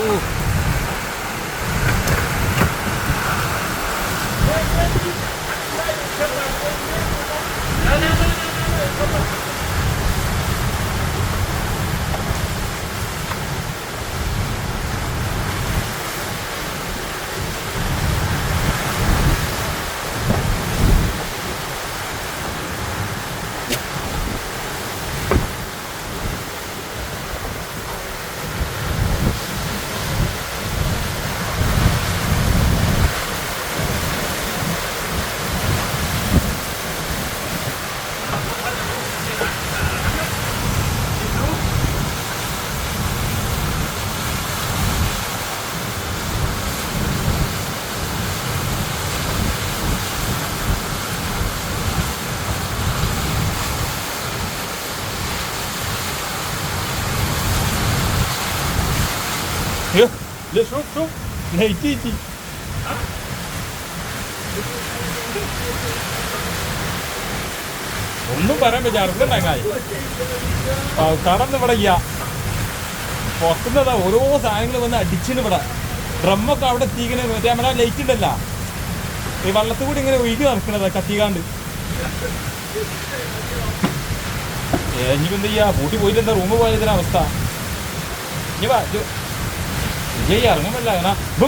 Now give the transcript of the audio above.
Ooh. Light ചേച്ചി ഒന്നും പറയാൻ പറ്റില്ല അറുപതുണ്ടായി കടന്ന് ഇവിടെ ഇല്ല പുറത്തുനിന്നതാ ഓരോ സാധനങ്ങൾ വന്ന് അടിച്ചിന് ഇവിടെ ഡ്രമ്മൊക്കെ അവിടെ എത്തിക്കണ മറ്റേ നമ്മുടെ ലൈറ്റ് ഉണ്ടല്ല ഈ വള്ളത്തിൽ കൂടി ഇങ്ങനെ ഒഴുകി നടക്കണതാ കത്തിക്കാണ്ട് എനിക്കെന്ത് ചെയ്യാ കൂട്ടി പോയിട്ട് എന്താ റൂമ് പോയതിനവസ്ഥ ഇനി വാ यही हाल में मिल जाएगा ना